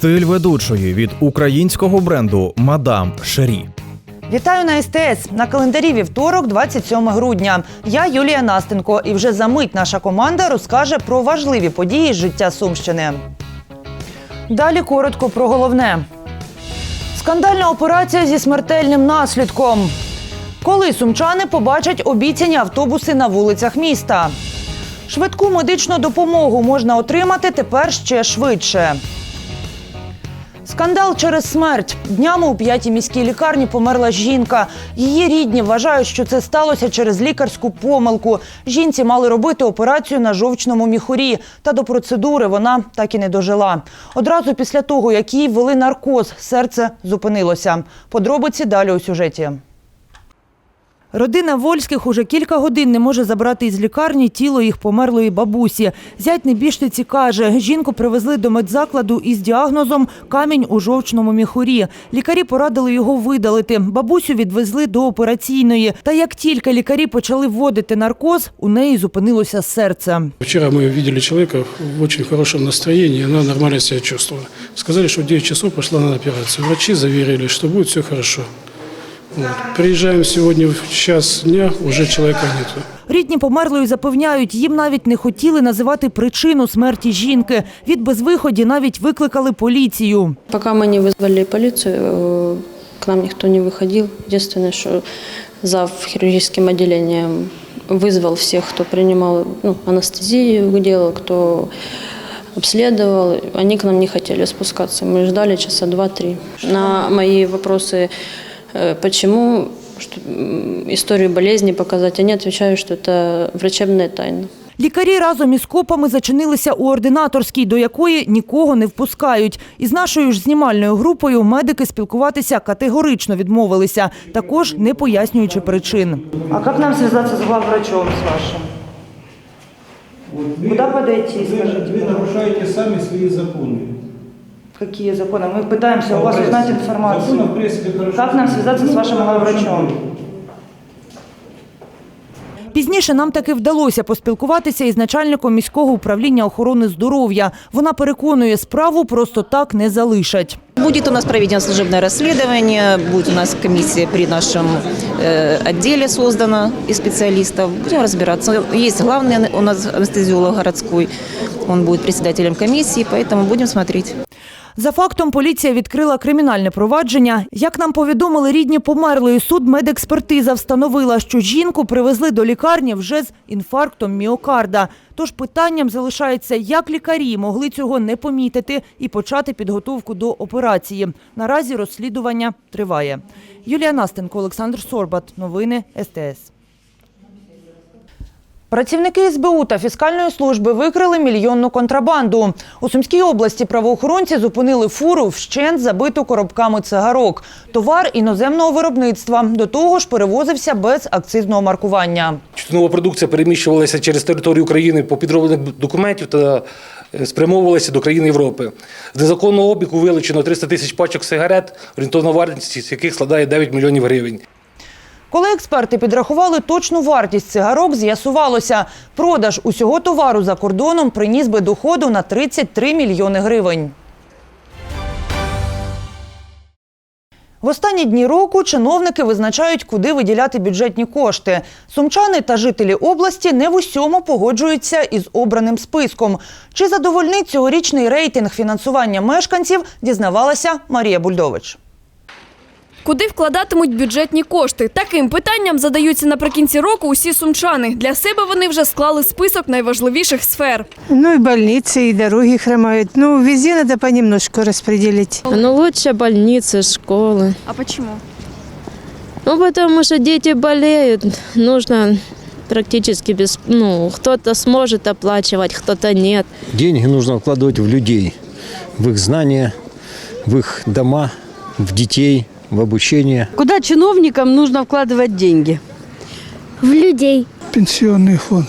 Стиль ведучої від українського бренду Мадам Шері. Вітаю на СТС. На календарі вівторок, 27 грудня. Я Юлія Настенко, і вже за мить наша команда розкаже про важливі події життя Сумщини. Далі коротко про головне. Скандальна операція зі смертельним наслідком. Коли сумчани побачать обіцяні автобуси на вулицях міста. Швидку медичну допомогу можна отримати тепер ще швидше. Скандал через смерть. Днями у п'ятій міській лікарні померла жінка. Її рідні вважають, що це сталося через лікарську помилку. Жінці мали робити операцію на жовчному міхурі. Та до процедури вона так і не дожила. Одразу після того, як їй ввели наркоз, серце зупинилося. Подробиці далі у сюжеті. Родина Вольських уже кілька годин не може забрати із лікарні тіло їх померлої бабусі. Зять небіжниці каже, жінку привезли до медзакладу із діагнозом камінь у жовчному міхурі. Лікарі порадили його видалити. Бабусю відвезли до операційної. Та як тільки лікарі почали вводити наркоз, у неї зупинилося серце. Вчера мы видели человека в очень хорошем настроении, она нормально себя чувствовала. Сказали, что в 9 часов пошла на операцию. Врачи заверили, что будет все хорошо. Вот. Приезжаем сегодня в час дня, уже человека нету. Рідні померлої запевняють, їм навіть не хотіли називати причину смерті жінки. Від безвиході навіть викликали поліцію. Пока мы не вызвали полицию, э, к нам никто не выходил. Единственное, что зав хирургическим отделением вызвал всех, кто принимал ну, анестезию, делал, кто обследовал. Они к нам не хотели спускаться. Мы ждали часа два-три. На мои вопросы, э, почему что, м, историю болезни показать, они отвечают, что это врачебная тайна. Лікарі разом із копами зачинилися у ординаторській, до якої нікого не впускають. Із нашою ж знімальною групою медики спілкуватися категорично відмовилися, також не пояснюючи причин. А як нам зв'язатися з главврачом з вашим? Куда подойти, Вы, скажите, вы нарушаете сами свои законы. Які закони? Ми питаємося у вас узнати інформацію. Законы, в принципе, хорошо. Как нам связаться с вашим главврачом? Пізніше нам таки вдалося поспілкуватися із начальником міського управління охорони здоров'я. Вона переконує, справу просто так не залишать. Будет у нас проведено служебное расследование, будет у нас комиссия при нашем э, отделе создана из специалистов. Будем разбираться. Есть главный ане- у нас анестезиолог городской, он будет председателем комиссии, поэтому будем смотреть. За фактом поліція відкрила кримінальне провадження. Як нам повідомили рідні померлої, суд медекспертиза встановила, що жінку привезли до лікарні вже з інфарктом міокарда. Тож питанням залишається, як лікарі могли цього не помітити і почати підготовку до операції. Наразі розслідування триває. Юлія Настенко, Олександр Сорбат. Новини СТС. Працівники СБУ та фіскальної служби викрили мільйонну контрабанду. У Сумській області правоохоронці зупинили фуру вщент забиту коробками цигарок. Товар іноземного виробництва. До того ж перевозився без акцизного маркування. Тютюнова продукція переміщувалася через територію України по підроблених документів та е, спрямовувалася до країн Європи. З незаконного обігу вилучено 300 тисяч пачок сигарет, орієнтовна вартість яких складає 9 мільйонів гривень. Коли експерти підрахували точну вартість цигарок, з'ясувалося, продаж усього товару за кордоном приніс би доходу на 33 мільйони гривень. В останні дні року чиновники визначають, куди виділяти бюджетні кошти. Сумчани та жителі області не в усьому погоджуються із обраним списком. Чи задовольнить цьогорічний рейтинг фінансування мешканців, дізнавалася Марія Бульдович. Куди вкладатимуть бюджетні кошти? Таким питанням задаються наприкінці року усі сумчани. Для себе вони вже склали список найважливіших сфер. Ну и больницы, и дороги хромают. Ну, везде надо понемножку распределить. Ну, лучше больницы, школы. А чому? Ну, потому что дети болеют. Нужно практически без... Ну, кто-то сможет оплачивать, кто-то нет. Деньги нужно вкладывать в людей, в их знания, в их дома, в детей, в обучение. Куда чиновникам нужно вкладывать деньги? В людей. Пенсионный фонд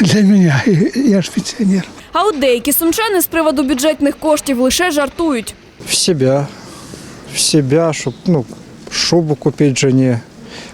для меня. Я же пенсионер. А от деякі сумчани з приводу бюджетних коштів лише жартують. В себя. В себя, чтобы, ну, шубу купить жене,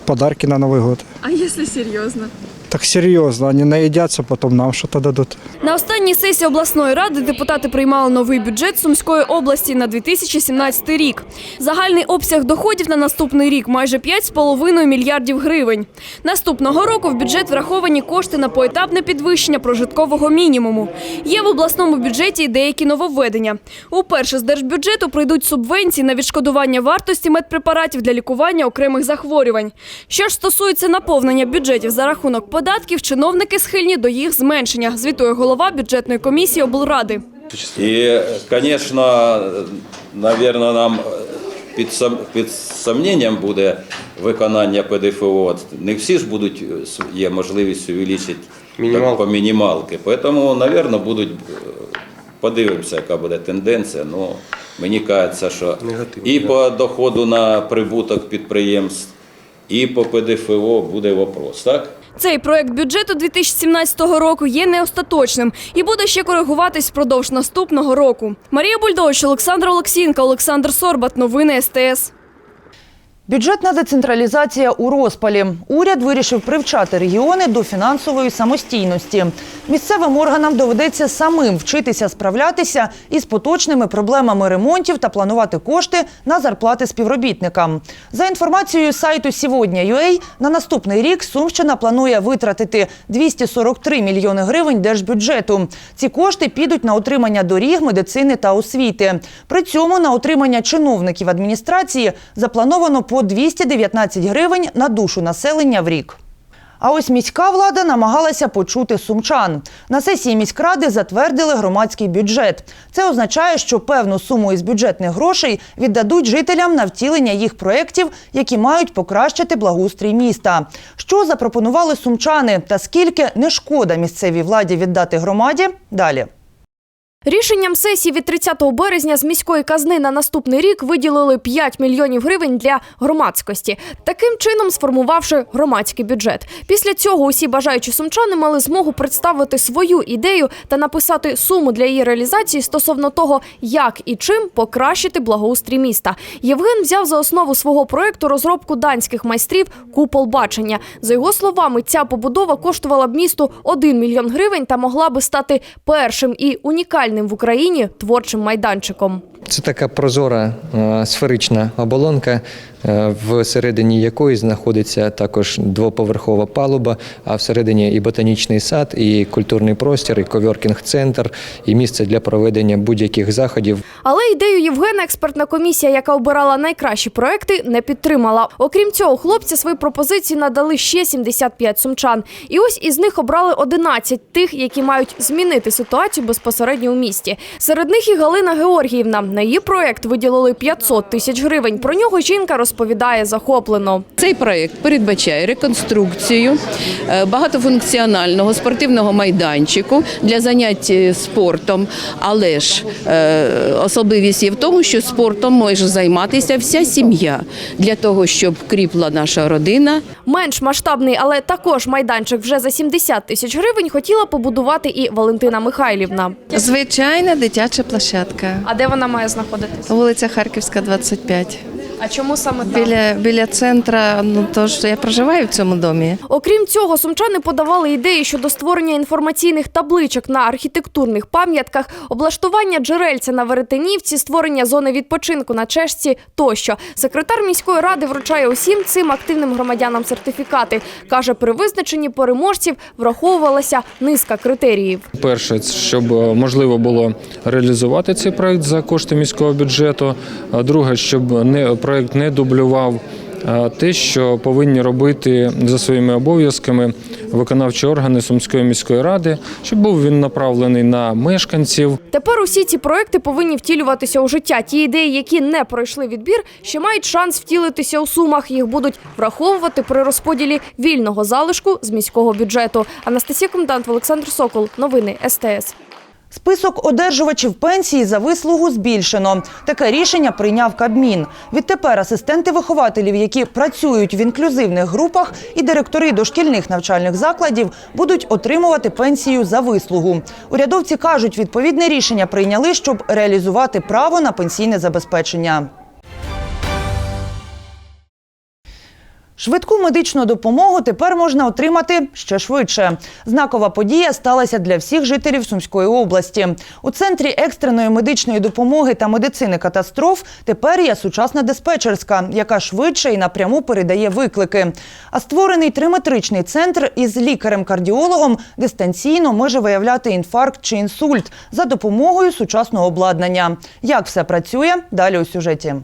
подарки на Новый год. А якщо серйозно? Так серьезно. Они наедятся, потом нам что-то дадут. На останній сесії обласної ради депутати приймали новий бюджет Сумської області на 2017 рік. Загальний обсяг доходів на наступний рік майже 5,5 мільярдів гривень. Наступного року в бюджет враховані кошти на поетапне підвищення прожиткового мінімуму. Є в обласному бюджеті й деякі нововведення. Уперше з держбюджету прийдуть субвенції на відшкодування вартості медпрепаратів для лікування окремих захворювань. Що ж стосується наповнення бюджетів за рахунок податків, чиновники схильні до їх зменшення, звітує голова бюджетної комісії облради. І, звісно, напевно, нам під, під сомненням буде виконання ПДФО. Не всі ж будуть, е, є можливість увеличити так, по мінімалки. Тому, напевно, будуть, е, подивимося, яка буде тенденція. Ну, мені кажеться, що і по доходу на прибуток підприємств, і по ПДФО буде вопрос, так? Цей проект бюджету 2017 року є не остаточним і буде ще коригуватись впродовж наступного року. Марія Бульдович, Олександр Олексінка, Олександр Сорбат. Новини СТС. Бюджетна децентралізація у розпалі. Уряд вирішив привчати регіони до фінансової самостійності. Місцевим органам доведеться самим вчитися справлятися із поточними проблемами ремонтів та планувати кошти на зарплати співробітникам. За інформацією сайту «Сьогодні.UA», на наступний рік Сумщина планує витратити 243 мільйони гривень держбюджету. Ці кошти підуть на утримання доріг, медицини та освіти. При цьому на утримання чиновників адміністрації заплановано по 219 гривень на душу населення в рік. А ось міська влада намагалася почути сумчан. На сесії міськради затвердили громадський бюджет. Це означає, що певну суму із бюджетних грошей віддадуть жителям на втілення їх проєктів, які мають покращити благоустрій міста. Що запропонували сумчани та скільки не шкода місцевій владі віддати громаді? Далі. Рішенням сесії від 30 березня з міської казни на наступний рік виділили 5 мільйонів гривень для громадськості, таким чином сформувавши громадський бюджет. Після цього усі бажаючі сумчани мали змогу представити свою ідею та написати суму для її реалізації стосовно того, як і чим покращити благоустрій міста. Євген взяв за основу свого проекту розробку данських майстрів купол бачення. За його словами, ця побудова коштувала б місту 1 мільйон гривень та могла би стати першим і унікальним в Україні творчим майданчиком. Це така прозора е, сферична оболонка, е, всередині якої знаходиться також двоповерхова палуба, а всередині і ботанічний сад, і культурний простір, і ковіркінг-центр, і місце для проведення будь-яких заходів. Але ідею Євгена експертна комісія, яка обирала найкращі проекти, не підтримала. Окрім цього, хлопці свої пропозиції надали ще 75 сумчан. І ось із них обрали 11 тих, які мають змінити ситуацію безпосередньо у місті. Серед них і Галина Георгіївна. На її проект виділили 500 тисяч гривень. Про нього жінка розповідає захоплено. Цей проект передбачає реконструкцію е, багатофункціонального спортивного майданчику для занять е, спортом. Але ж е, особливість є в тому, що спортом може займатися вся сім'я для того, щоб кріпла наша родина. Менш масштабний, але також майданчик вже за 70 тисяч гривень хотіла побудувати і Валентина Михайлівна. Звичайна дитяча площадка. А де вона має знаходитися? Вулиця Харківська, 25. А чому саме там? Біля, біля центра, ну тож я проживаю в цьому домі. Окрім цього, сумчани подавали ідеї щодо створення інформаційних табличок на архітектурних пам'ятках, облаштування джерельця на Веретенівці, створення зони відпочинку на чешці тощо. Секретар міської ради вручає усім цим активним громадянам сертифікати. каже, при визначенні переможців враховувалася низка критеріїв. Перше, щоб е, можливо було реалізувати цей проект за кошти міського бюджету. А Друге, щоб не проект не дублював те, що повинні робити за своїми обов'язками виконавчі органи Сумської міської ради, щоб був він направлений на мешканців. Тепер усі ці проекти повинні втілюватися у життя. Ті ідеї, які не пройшли відбір, ще мають шанс втілитися у сумах. Їх будуть враховувати при розподілі вільного залишку з міського бюджету. Анастасія Комдант, Олександр Сокол. Новини СТС. Список одержувачів пенсії за вислугу збільшено. Таке рішення прийняв Кабмін. Відтепер асистенти вихователів, які працюють в інклюзивних групах, і директори дошкільних навчальних закладів будуть отримувати пенсію за вислугу. Урядовці кажуть, відповідне рішення прийняли, щоб реалізувати право на пенсійне забезпечення. Швидку медичну допомогу тепер можна отримати ще швидше. Знакова подія сталася для всіх жителів Сумської області. У центрі екстреної медичної допомоги та медицини катастроф тепер є сучасна диспетчерська, яка швидше і напряму передає виклики. А створений триметричний центр із лікарем-кардіологом дистанційно може виявляти інфаркт чи інсульт за допомогою сучасного обладнання. Як все працює? Далі у сюжеті.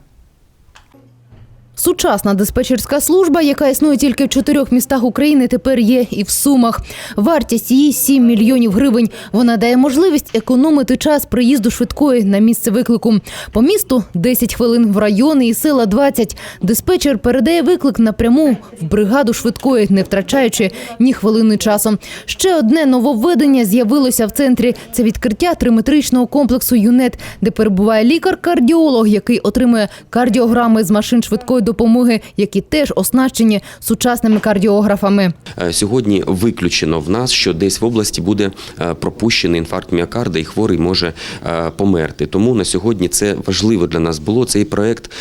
Сучасна диспетчерська служба, яка існує тільки в чотирьох містах України, тепер є і в Сумах. Вартість її 7 мільйонів гривень. Вона дає можливість економити час приїзду швидкої на місце виклику. По місту 10 хвилин, в райони і села 20. Диспетчер передає виклик напряму в бригаду швидкої, не втрачаючи ні хвилини часу. Ще одне нововведення з'явилося в центрі. Це відкриття триметричного комплексу ЮНЕТ, де перебуває лікар-кардіолог, який отримує кардіограми з машин швидкої допомоги, які теж оснащені сучасними кардіографами. Е, Сьогодні виключено в нас, що десь в області буде е, пропущений інфаркт міокарда і хворий може е, померти. Тому на сьогодні це важливо для нас було. Цей проект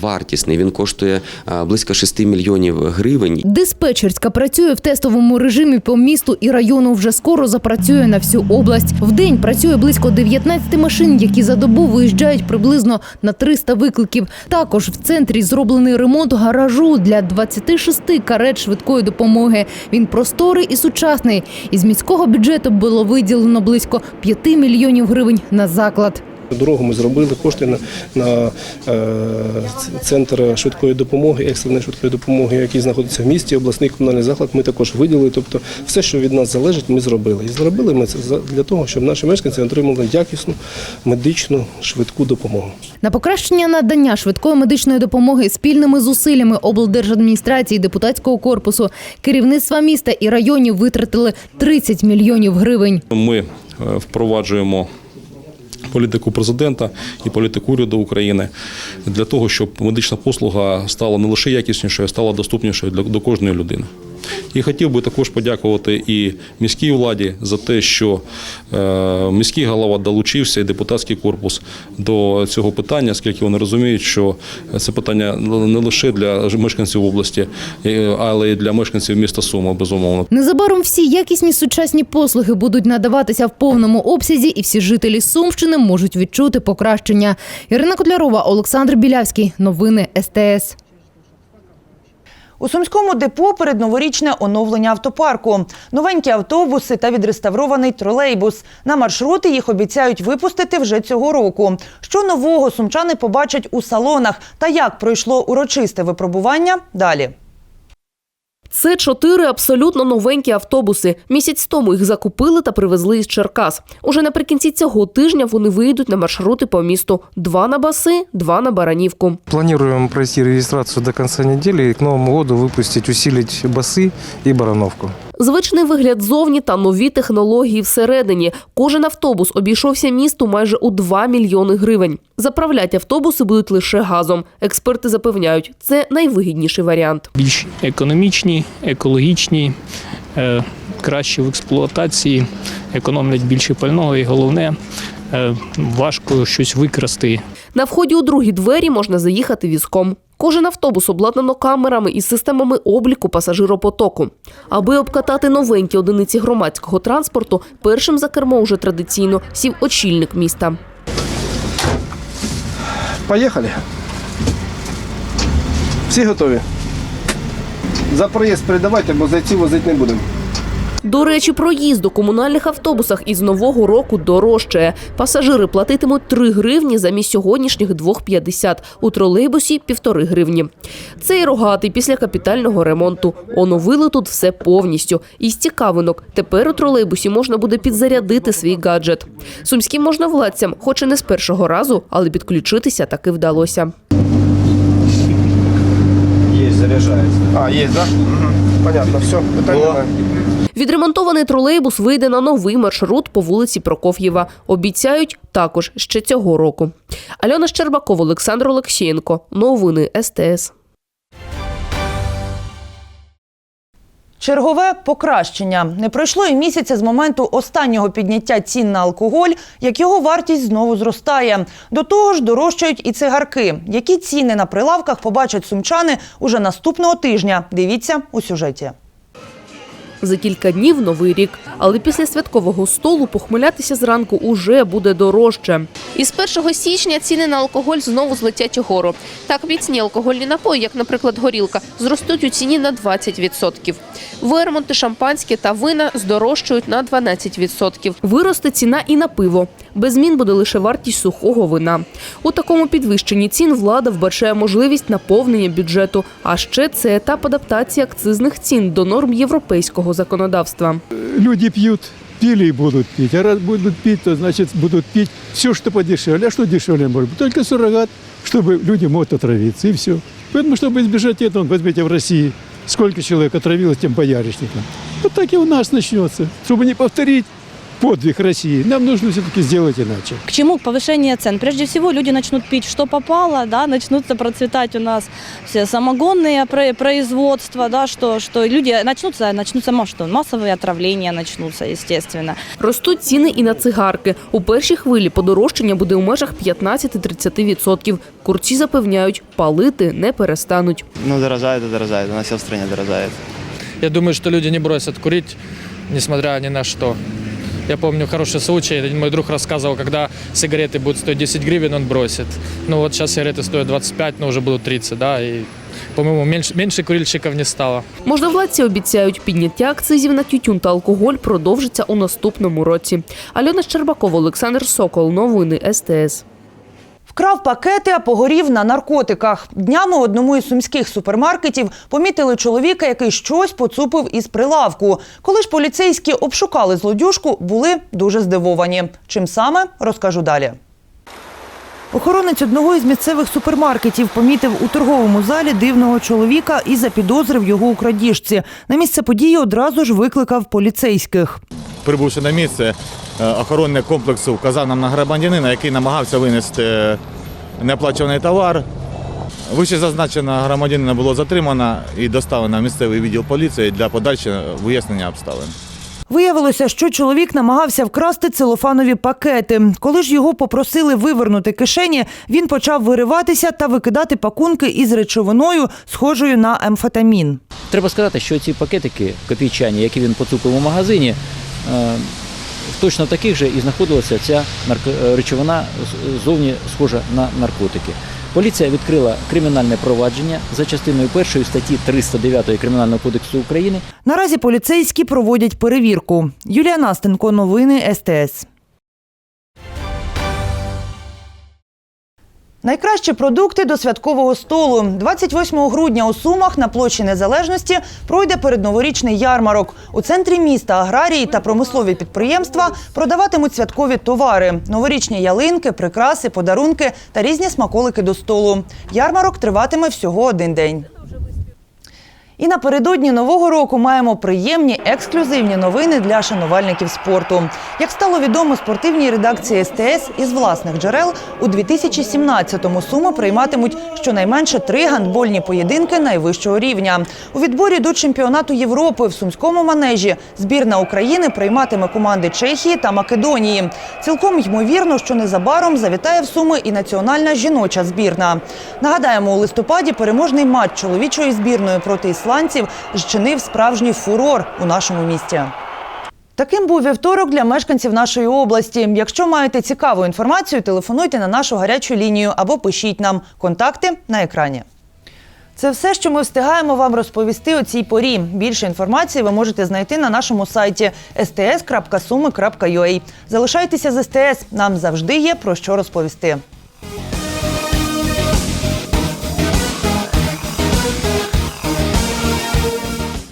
вартісний. Він коштує близько 6 мільйонів гривень. Диспетчерська працює в тестовому режимі по місту і району. Вже скоро запрацює на всю область. В день працює близько 19 машин, які за добу виїжджають приблизно на 300 викликів. Також в центрі зроблений ремонт гаражу для 26 карет швидкої допомоги. Він просторий і сучасний. Із міського бюджету було виділено близько 5 мільйонів гривень на заклад. Дорогу ми зробили кошти на, на е, центр швидкої допомоги, екстреної швидкої допомоги, який знаходиться в місті, обласний комунальний заклад. Ми також виділили. Тобто, все, що від нас залежить, ми зробили. І зробили ми це за- для того, щоб наші мешканці отримали якісну медичну швидку допомогу. На покращення надання швидкої медичної допомоги спільними зусиллями облдержадміністрації, депутатського корпусу, керівництва міста і районів витратили 30 мільйонів гривень. Ми е, впроваджуємо політику президента і політику уряду України для того, щоб медична послуга стала не лише якіснішою, а стала доступнішою для до кожної людини. І хотів би також подякувати і міській владі за те, що е, міський голова долучився і депутатський корпус до цього питання, оскільки вони розуміють, що це питання не лише для мешканців області, е, але й для мешканців міста Сума, безумовно. Незабаром всі якісні сучасні послуги будуть надаватися в повному обсязі, і всі жителі Сумщини можуть відчути покращення. Ірина Котлярова, Олександр Білявський. Новини СТС. У сумському депо передноворічне оновлення автопарку, новенькі автобуси та відреставрований тролейбус. На маршрути їх обіцяють випустити вже цього року. Що нового сумчани побачать у салонах та як пройшло урочисте випробування далі. Це чотири абсолютно новенькі автобуси. Місяць тому їх закупили та привезли із Черкас. Уже наприкінці цього тижня вони вийдуть на маршрути по місту: два на баси, два на Баранівку. Плануємо пройти реєстрацію до кінця недели і к Новому году випустити, усилити баси і барановку. Звичний вигляд зовні та нові технології всередині. Кожен автобус обійшовся місту майже у 2 мільйони гривень. Заправляти автобуси будуть лише газом. Експерти запевняють, це найвигідніший варіант. більш економічні, екологічні, е, кращі в експлуатації, економлять більше пального і головне, е, важко щось викрасти. На вході у другі двері можна заїхати візком. Кожен автобус обладнано камерами і системами обліку пасажиропотоку. Аби обкатати новенькі одиниці громадського транспорту, першим за кермо вже традиційно сів очільник міста. Поїхали. Всі готові? За проїзд передавайте, бо зайці возити не будемо. До речі, проїзд у комунальних автобусах із нового року дорожчає. Пасажири платитимуть 3 гривні замість сьогоднішніх 2,50. У тролейбусі – півтори гривні. Цей рогатий після капітального ремонту. Оновили тут все повністю. Із цікавинок. Тепер у тролейбусі можна буде підзарядити свій гаджет. Сумським можновладцям, хоч і не з першого разу, але підключитися таки вдалося. Є, заряджається. А, є, так? Да? Угу. Понятно, все, питань немає. Відремонтований тролейбус вийде на новий маршрут по вулиці Прокоф'єва. Обіцяють також ще цього року. Альона Щербакова, Олександр Олексієнко. Новини СТС. Чергове покращення не пройшло і місяця з моменту останнього підняття цін на алкоголь, як його вартість знову зростає. До того ж, дорожчають і цигарки. Які ціни на прилавках побачать сумчани уже наступного тижня? Дивіться у сюжеті. За кілька днів новий рік, але після святкового столу похмелятися зранку уже буде дорожче. Із 1 січня ціни на алкоголь знову злетять угору. Так, міцні алкогольні напої, як, наприклад, горілка, зростуть у ціні на 20%. Вермонти, шампанське та вина здорожчають на 12%. Виросте ціна і на пиво. Без змін буде лише вартість сухого вина. У такому підвищенні цін влада вбачає можливість наповнення бюджету. А ще це етап адаптації акцизних цін до норм європейського законодавства. Люди пьют, пили и будут пить. А раз будут пить, то значит будут пить все, что подешевле. А что дешевле может быть? Только суррогат, чтобы люди могут отравиться, и все. Поэтому, чтобы избежать этого, возьмите в России, сколько человек отравилось тем боярышником. Вот так и у нас начнется. Чтобы не повторить подвиг России, нам нужно все-таки сделать иначе. К чему повышение цен? Прежде всего, люди начнут пить, что попало, да, начнутся процветать у нас все самогонные про- производства, да, что, что люди начнутся, начнутся ма- что, массовые отравления начнутся, естественно. Ростуть ціни і на цигарки. У першій хвилі подорожчання буде у межах 15-30%. Курці запевняють, палити не перестануть. Ну, дорожает и дорожает. У нас все в стране дорожает. Я думаю, что люди не бросят курить, несмотря ни на что. Я помню хороший случай, один мой друг рассказывал, когда сигареты будут стоить 10 гривен, он бросит. Ну вот сейчас сигареты стоят 25, но уже будут 30, да, и, по-моему, меньше, меньше курильщиков не стало. Можновладці обіцяють, підняття акцизів на тютюн та алкоголь продовжиться у наступному році. Альона Щербакова, Олександр Сокол. Новини СТС. Вкрав пакети, а погорів на наркотиках. Днями одному із сумських супермаркетів помітили чоловіка, який щось поцупив із прилавку. Коли ж поліцейські обшукали злодюжку, були дуже здивовані. Чим саме розкажу далі. Охоронець одного із місцевих супермаркетів помітив у торговому залі дивного чоловіка і запідозрив його у крадіжці. На місце події одразу ж викликав поліцейських. Прибувши на місце, е, охоронник комплексу вказав нам на громадянина, який намагався винести е, неоплачуваний товар. Вище зазначена громадянина було затримано і доставлено в місцевий відділ поліції для подальшого вияснення обставин. Виявилося, що чоловік намагався вкрасти целофанові пакети. Коли ж його попросили вивернути кишені, він почав вириватися та викидати пакунки із речовиною, схожою на амфетамін. Треба сказати, що ці пакетики копійчані, які він поцупив у магазині, точно таких же і знаходилася ця нарко- речовина зовні схожа на наркотики. Поліція відкрила кримінальне провадження за частиною першої статті 309 Кримінального кодексу України Наразі поліцейські проводять перевірку. Юлія Настенко, новини СТС. Найкращі продукти до святкового столу. 28 грудня у Сумах на площі Незалежності пройде передноворічний ярмарок. У центрі міста аграрії та промислові підприємства продаватимуть святкові товари: новорічні ялинки, прикраси, подарунки та різні смаколики до столу. Ярмарок триватиме всього один день. І напередодні нового року маємо приємні ексклюзивні новини для шанувальників спорту. Як стало відомо спортивній редакції СТС із власних джерел, у 2017-му суми прийматимуть щонайменше три гандбольні поєдинки найвищого рівня. У відборі до чемпіонату Європи в сумському манежі збірна України прийматиме команди Чехії та Македонії. Цілком ймовірно, що незабаром завітає в Суми і національна жіноча збірна. Нагадаємо, у листопаді переможний матч чоловічої збірної проти ісландців зчинив справжній фурор у нашому місті. Таким був вівторок для мешканців нашої області. Якщо маєте цікаву інформацію, телефонуйте на нашу гарячу лінію або пишіть нам. Контакти на екрані. Це все, що ми встигаємо вам розповісти у цій порі. Більше інформації ви можете знайти на нашому сайті sts.sumi.ua. Залишайтеся з СТС. Нам завжди є про що розповісти.